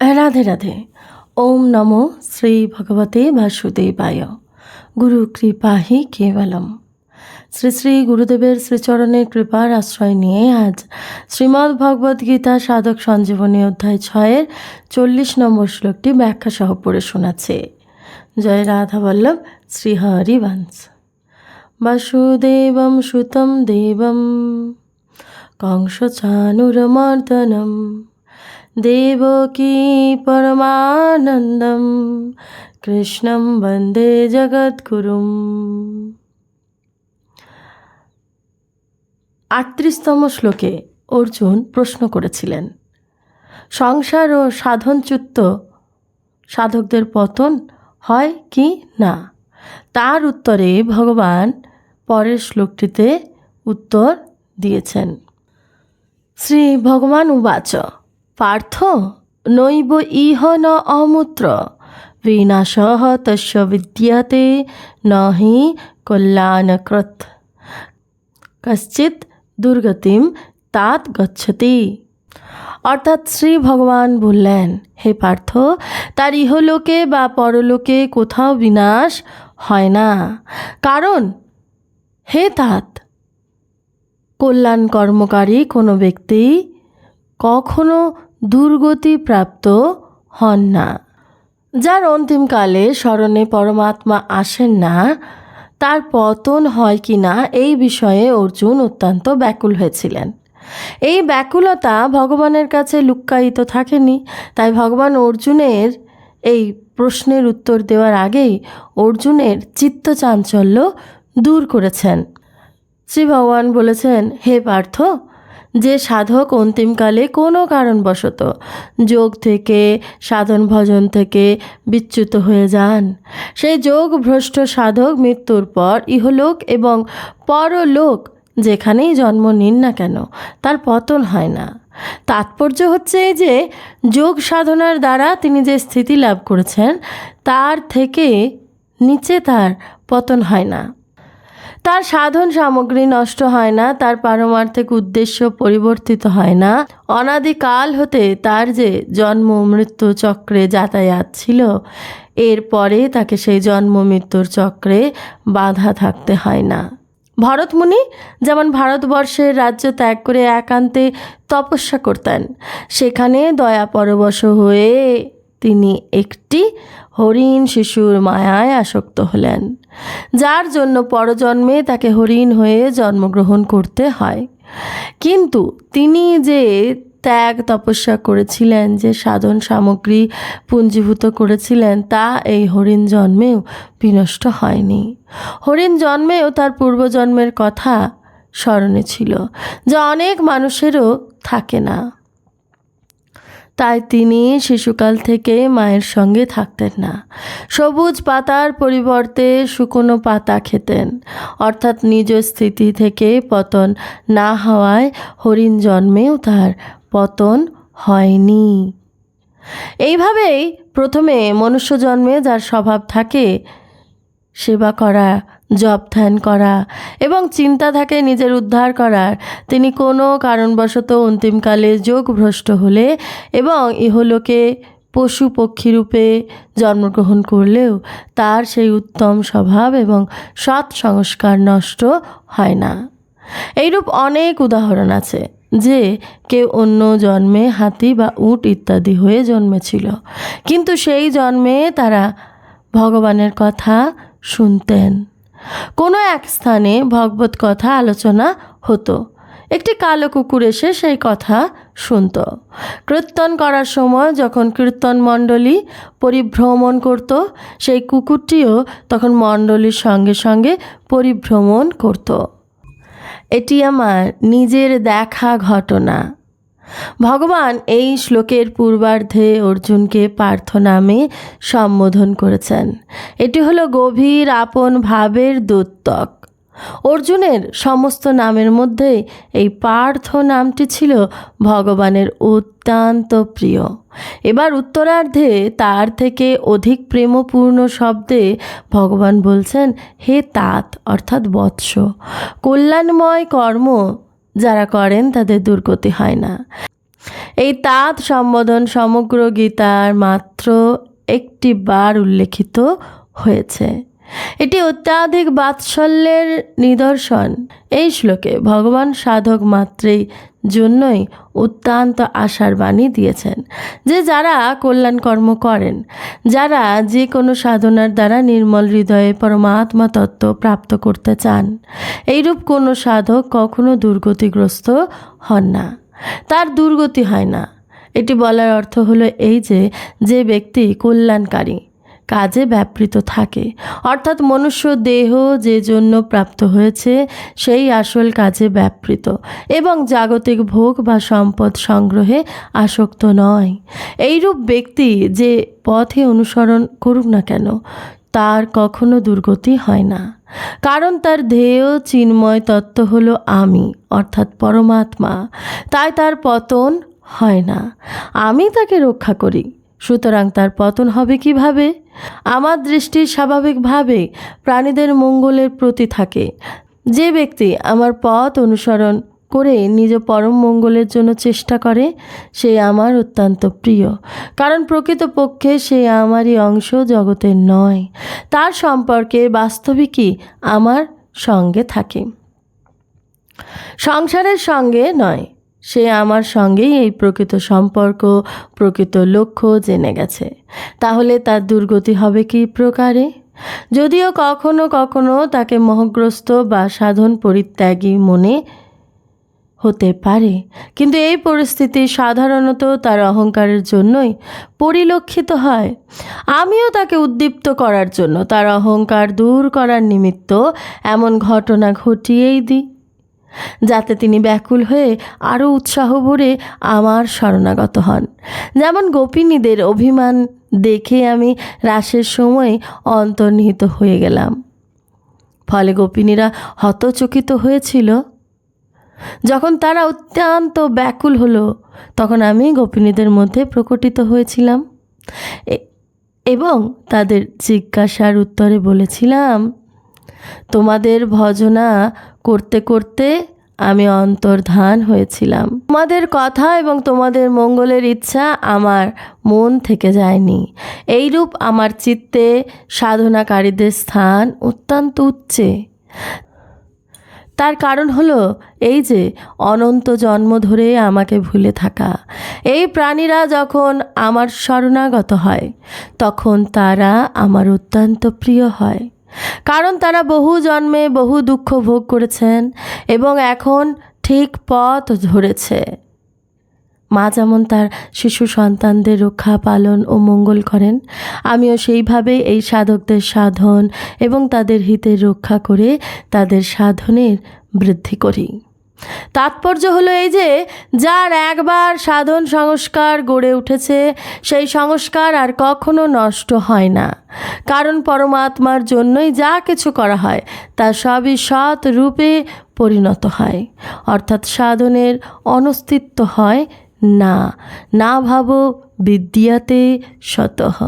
রাধে রাধে। ওম নমো শ্রী ভগবতে বাসুদেবায়। গুরু কৃপাহি কেবলম। শ্রী শ্রী গুরুদেবের শ্রীচরণের কৃপার আশ্রয় নিয়ে আজ শ্রীমদ্ ভগবদ্ গীতা সাধক সঞ্জীবনী অধ্যায় ছয়ের চল্লিশ নম্বর শ্লোকটি ব্যাখ্যা সহ পড়ে শোনাচ্ছে। জয় রাধা বল্লভ, শ্রীহরি বাসুদেবম সুতম দেবম কংসচানুরমর্দনম দেবকী পরমানন্দম কৃষ্ণম বন্দে জগৎগুরুম আটত্রিশতম শ্লোকে অর্জুন প্রশ্ন করেছিলেন, সংসার ও সাধনচ্যুত সাধকদের পতন হয় কি না? তার উত্তরে ভগবান পরের শ্লোকটিতে উত্তর দিয়েছেন। শ্রী ভগবান উবাচ। পার্থ নৈব ইহ ন অমূত্র। বিনাশ তস্য বিদ্যতে নহি কল্যাণকৃত। কশ্চিৎ দুর্গতিম তাত গচ্ছতি। অর্থাৎ শ্রী ভগবান বললেন, হে পার্থ, তার ইহলোকে বা পরলোকে কোথাও বিনাশ হয় না। কারণ, হে তাত কল্যাণ কর্মকারী কোনো ব্যক্তি কখনো দুর্গতি প্রাপ্ত হন না। যার অন্তিমকালে স্মরণে পরমাত্মা আসেন না, তার পতন হয় কি না এই বিষয়ে অর্জুন অত্যন্ত ব্যাকুল হয়েছিলেন। এই ব্যাকুলতা ভগবানের কাছে লুক্কায়িত থাকেনি, তাই ভগবান অর্জুনের এই প্রশ্নের উত্তর দেওয়ার আগেই অর্জুনের চিত্ত চাঞ্চল্য দূর করেছেন। শ্রী ভগবান বলেছেন, হে পার্থ যে সাধক অন্তিমকালে কোনো কারণবশত যোগ থেকে, সাধন ভজন থেকে বিচ্যুত হয়ে যান। সেই যোগ ভ্রষ্ট সাধক মৃত্যুর পর ইহলোক এবং পরলোক যেখানেই জন্ম নিন না কেন, তার পতন হয় না। তাৎপর্য হচ্ছে এই যে যোগ সাধনার দ্বারা তিনি যে স্থিতি লাভ করেছেন, তার থেকে নিচে তার পতন হয় না। তার সাধন সামগ্রী নষ্ট হয় না, তার পারমার্থিক উদ্দেশ্য পরিবর্তিত হয় না। অনাদিকাল হতে তার যে জন্ম মৃত্যু চক্রে যাতায়াত ছিল এরপরে তাকে সেই জন্ম মৃত্যুর চক্রে বাধা থাকতে হয় না। ভরতমুনি যেমন ভারতবর্ষের রাজ্য ত্যাগ করে একান্তে তপস্যা করতেন, সেখানে দয়া পরবশ হয়ে তিনি একটি হরিণ শিশুর মায়ায় আসক্ত হলেন। যার জন্য পরজন্মে তাকে হরিণ হয়ে জন্মগ্রহণ করতে হয়। কিন্তু তিনি যে ত্যাগ তপস্যা করেছিলেন, যে সাধন সামগ্রী পুঞ্জীভূত করেছিলেন, তা এই হরিণ জন্মেও বিনষ্ট হয়নি। হরিণ জন্মেও তার পূর্বজন্মের কথা স্মরণে ছিল, যা অনেক মানুষেরও থাকে না। তাই তিনি শিশুকাল থেকে মায়ের সঙ্গে থাকতেন না। সবুজ পাতার পরিবর্তে শুকনো পাতা খেতেন। অর্থাৎ নিজ স্থিতি থেকে পতন না হওয়ায় হরিণ জন্মেও তার পতন হয়নি। এইভাবেই প্রথমে মনুষ্য জন্মে যার স্বভাব থাকে সেবা করা জপ ধ্যান করা এবং চিন্তা থাকে নিজের উদ্ধার করার। তিনি কোনো কারণবশত অন্তিমকালে যোগভ্রষ্ট হলে এবং ইহলোকে পশু পক্ষী রূপে জন্মগ্রহণ করলেও তার সেই উত্তম স্বভাব এবং সৎ সংস্কার নষ্ট হয় না। এইরূপ অনেক উদাহরণ আছে যে কেউ অন্য জন্মে হাতি বা উট ইত্যাদি হয়ে জন্মেছিল, কিন্তু সেই জন্মে তারা ভগবানের কথা শুনতেন। কোনো এক স্থানে ভগবত কথা আলোচনা হতো। একটি কালো কুকুর এসে সেই কথা শুনত। কীর্তন করার সময় যখন কীর্তন মণ্ডলী পরিভ্রমণ করত, সেই কুকুরটিও তখন মণ্ডলীর সঙ্গে সঙ্গে পরিভ্রমণ করত। এটি আমার নিজের দেখা ঘটনা। ভগবান এই শ্লোকের পূর্বার্ধে অর্জুনকে পার্থ নামে সম্বোধন করেছেন। এটি হলো গভীর আপন ভাবের দোত্তক। অর্জুনের সমস্ত নামের মধ্যে এই পার্থ নামটি ছিল ভগবানের অত্যন্ত প্রিয়। এবার উত্তরার্ধে তার থেকে অধিক প্রেমপূর্ণ শব্দে ভগবান বলছেন, হে তাত, অর্থাৎ বৎস। কল্যাণময় কর্ম যারা করেন তাদের দুর্গতি হয় না। এই তাঁত সম্বোধন সমগ্র গীতার মাত্র একটি বার উল্লেখিত হয়েছে। এটি অত্যাধিক বাৎসল্যের নিদর্শন। এই শ্লোকে ভগবান সাধক মাত্রেই জন্যই অত্যন্ত আশার বাণী দিয়েছেন যে যারা কল্যাণ কর্ম করেন, যারা যে কোনো সাধনার দ্বারা নির্মল হৃদয়ে পরমাত্মা তত্ত্ব প্রাপ্ত করতে চান, এইরূপ কোনো সাধক কখনো দুর্গতিগ্রস্ত হন না। তার দুর্গতি হয় না। এটি বলার অর্থ হলো এই যে যে ব্যক্তি কল্যাণকারী কাজে ব্যাপৃত থাকে। অর্থাৎ মনুষ্য দেহ যে জন্য প্রাপ্ত হয়েছে, সেই আসল কাজে ব্যাপৃত এবং জাগতিক ভোগ বা সম্পদ সংগ্রহে আসক্ত নয়। এইরূপ ব্যক্তি যে পথে অনুসরণ করুক না কেন, তার কখনো দুর্গতি হয় না। কারণ তার ধ্যেয় চিন্ময় তত্ত্ব হলো আমি, অর্থাৎ পরমাত্মা। তাই তার পতন হয় না। আমি তাকে রক্ষা করি, সুতরাং তার পতন হবে কীভাবে? আমার দৃষ্টি স্বাভাবিকভাবে প্রাণীদের মঙ্গলের প্রতি থাকে। যে ব্যক্তি আমার পথ অনুসরণ করে নিজ পরম মঙ্গলের জন্য চেষ্টা করে, সে আমার অত্যন্ত প্রিয়। কারণ প্রকৃতপক্ষে সে আমারই অংশ জগতের নয়। তার সম্পর্কে বাস্তবিকই আমার সঙ্গে থাকে। সংসারের সঙ্গে নয় সে আমার সঙ্গেই এই প্রকৃত সম্পর্ক, প্রকৃত লক্ষ্য জেনে গেছে। তাহলে তার দুর্গতি হবে কি প্রকারে? যদিও কখনো কখনো তাকে মোহগ্রস্ত বা সাধন পরিত্যাগী মনে হতে পারে, কিন্তু এই পরিস্থিতি সাধারণত তার অহংকারের জন্যই পরিলক্ষিত হয়। আমিও তাকে উদ্দীপ্ত করার জন্য তার অহংকার দূর করার নিমিত্ত এমন ঘটনা ঘটিয়েই দিই। যাতে তিনি ব্যাকুল হয়ে আরও উৎসাহ ভরে আমার শরণাগত হন। যেমন গোপিনীদের অভিমান দেখে আমি রাসের সময় অন্তর্নিহিত হয়ে গেলাম। ফলে গোপিনীরা হতচকিত হয়েছিল। যখন তারা অত্যন্ত ব্যাকুল হলো, তখন আমি গোপিনীদের মধ্যে প্রকটিত হয়েছিলাম। এবং তাদের জিজ্ঞাসার উত্তরে বলেছিলাম, তোমাদের ভজনা করতে করতে আমি অন্তর্ধান হয়েছিলাম। তোমাদের কথা এবং তোমাদের মঙ্গলের ইচ্ছা আমার মন থেকে যায়নি। এইরূপ আমার চিত্তে সাধনাকারীদের স্থান অত্যন্ত উচ্চে। তার কারণ হলো এই যে, অনন্ত জন্ম ধরে আমাকে ভুলে থাকা। এই প্রাণীরা যখন আমার শরণাগত হয়, তখন তারা আমার অত্যন্ত প্রিয় হয়। কারণ তারা বহু জন্মে বহু দুঃখ ভোগ করেছেন এবং এখন ঠিক পথ ধরেছে। মা যেমন তার শিশু সন্তানদের রক্ষা, পালন ও মঙ্গল করেন, আমিও সেইভাবে এই সাধকদের সাধন এবং তাদের হিতের রক্ষা করে তাদের সাধনের বৃদ্ধি করি। তাৎপর্য হলো এই যে, যার একবার সাধন সংস্কার গড়ে উঠেছে, সেই সংস্কার আর কখনো নষ্ট হয় না। কারণ পরমাত্মার জন্যই যা কিছু করা হয়, তা সবই সৎ রূপে পরিণত হয়। অর্থাৎ সাধনের অনস্তিত্ব হয় না। না ভাবো বিদ্যাতে শতহ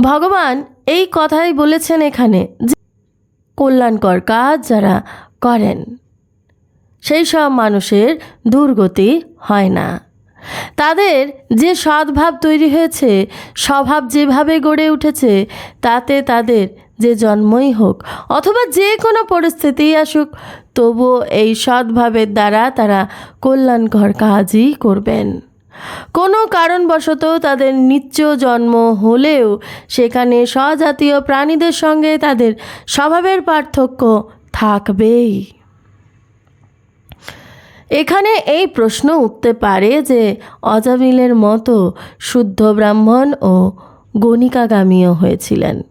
ভগবান এই কথাই বলেছেন এখানে যে, কল্যাণকর কাজ যারা করেন। সেই সব মানুষের দুর্গতি হয় না। তাদের যে সদ্ভাব তৈরি হয়েছে, স্বভাব যেভাবে গড়ে উঠেছে, তাতে তাদের যে জন্মই হোক অথবা যে কোনো পরিস্থিতি আসুক, তবুও এই সদ্ভাবের দ্বারা তারা কল্যাণকর কাজই করবেন। কোনো কারণবশত তাদের নিচ্চ জন্ম হলেও সেখানে স্বজাতীয় প্রাণীদের সঙ্গে তাদের স্বভাবের পার্থক্য থাকবেই। এখানে এই প্রশ্ন উঠতে পারে যে অজামিলের মতো শুদ্ধ ব্রাহ্মণ ও গণিকাগামীও হয়েছিলেন।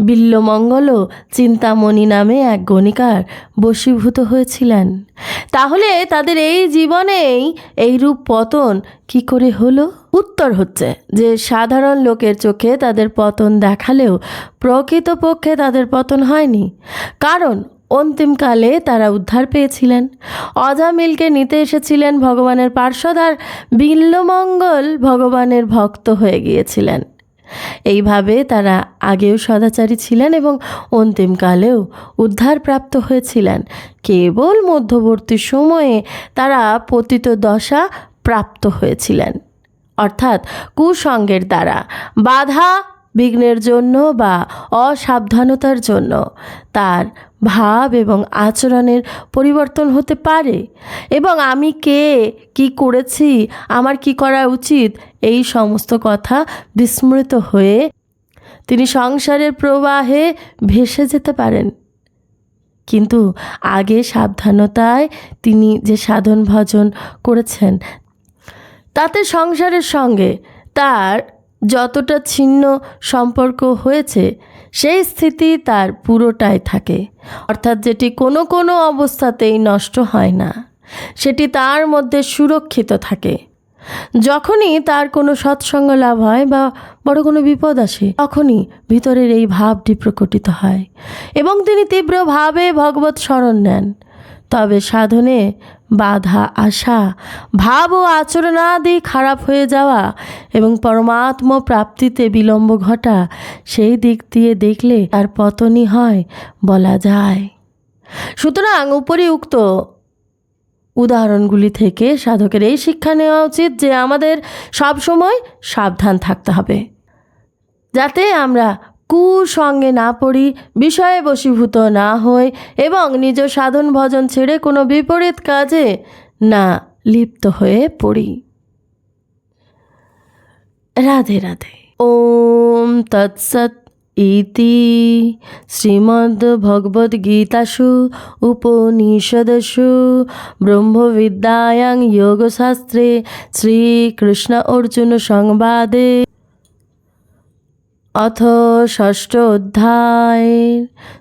বিল্লমঙ্গলও চিন্তামণি নামে এক গণিকার বশীভূত হয়েছিলেন। তাহলে তাদের এই জীবনেই এই রূপ পতন কি করে হলো? উত্তর হচ্ছে যে সাধারণ লোকের চোখে তাদের পতন দেখালেও প্রকৃতপক্ষে তাদের পতন হয়নি। কারণ অন্তিমকালে তারা উদ্ধার পেয়েছিলেন। অজামিলকে নিতে এসেছিলেন ভগবানের পার্শ্বদ আর বিল্লমঙ্গল ভগবানের ভক্ত হয়ে গিয়েছিলেন। এইভাবে তারা আগেও সদাচারী ছিলেন এবং অন্তিমকালেও উদ্ধারপ্রাপ্ত হয়েছিলেন। কেবল মধ্যবর্তী সময়ে তারা পতিত দশা প্রাপ্ত হয়েছিলেন। অর্থাৎ কুসঙ্গের দ্বারা। বাধা বিঘ্নের জন্য বা অসাবধানতার জন্য। তার ভাব এবং আচরণের পরিবর্তন হতে পারে। এবং আমি কে? কি করেছি? আমার কি করা উচিত? এই সমস্ত কথা বিস্মৃত হয়ে তিনি সংসারের প্রবাহে ভেসে যেতে পারেন। কিন্তু আগে সাবধানতায় তিনি যে সাধন ভজন করেছেন তাতে সংসারের সঙ্গে তার যতটা ছিন্ন সম্পর্ক হয়েছে, সেই স্থিতি তার পুরোটাই থাকে। অর্থাৎ যেটি কোনো কোনো অবস্থাতেই নষ্ট হয় না, সেটি তার মধ্যে সুরক্ষিত থাকে। যখনই তার কোনো সৎসঙ্গ লাভ হয় বা বড় কোনো বিপদ আসে, তখনই ভিতরের এই ভাবটি প্রকটিত হয় এবং তিনি তীব্রভাবে ভগবত স্মরণ নেন। তবে সাধনে বাধা আসা ভাব ও আচরণাদি খারাপ হয়ে যাওয়া এবং পরমাত্ম প্রাপ্তিতে বিলম্ব ঘটা, সেই দিক দিয়ে দেখলে তার পতনই হয় বলা যায়। সুতরাং উপরিউক্ত উদাহরণগুলি থেকে সাধকের এই শিক্ষা নেওয়া উচিত যে আমাদের সবসময় সাবধান থাকতে হবে, যাতে আমরা কুসঙ্গে না পড়ি, বিষয়ে বশীভূত না হই এবং নিজ সাধন ভজন ছেড়ে কোনো বিপরীত কাজে না লিপ্ত হয়ে পড়ি। রাধে রাধে। ওম তৎসৎ ইতি শ্রীমদ্ভগবদ্গীতাসু উপনিষদসু, ব্রহ্মবিদ্যায়াং যোগশাস্ত্রে শ্রীকৃষ্ণ অর্জুন সংবাদে। অথ ষষ্ঠ অধ্যায়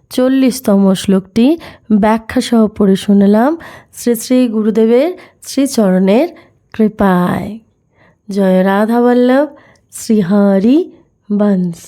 চল্লিশতম শ্লোকটি ব্যাখ্যাসহ পড়ে শুনলাম। শ্রী শ্রী গুরুদেবের শ্রীচরণের কৃপায়। জয় রাধা বল্লভ শ্রীহরি বংশ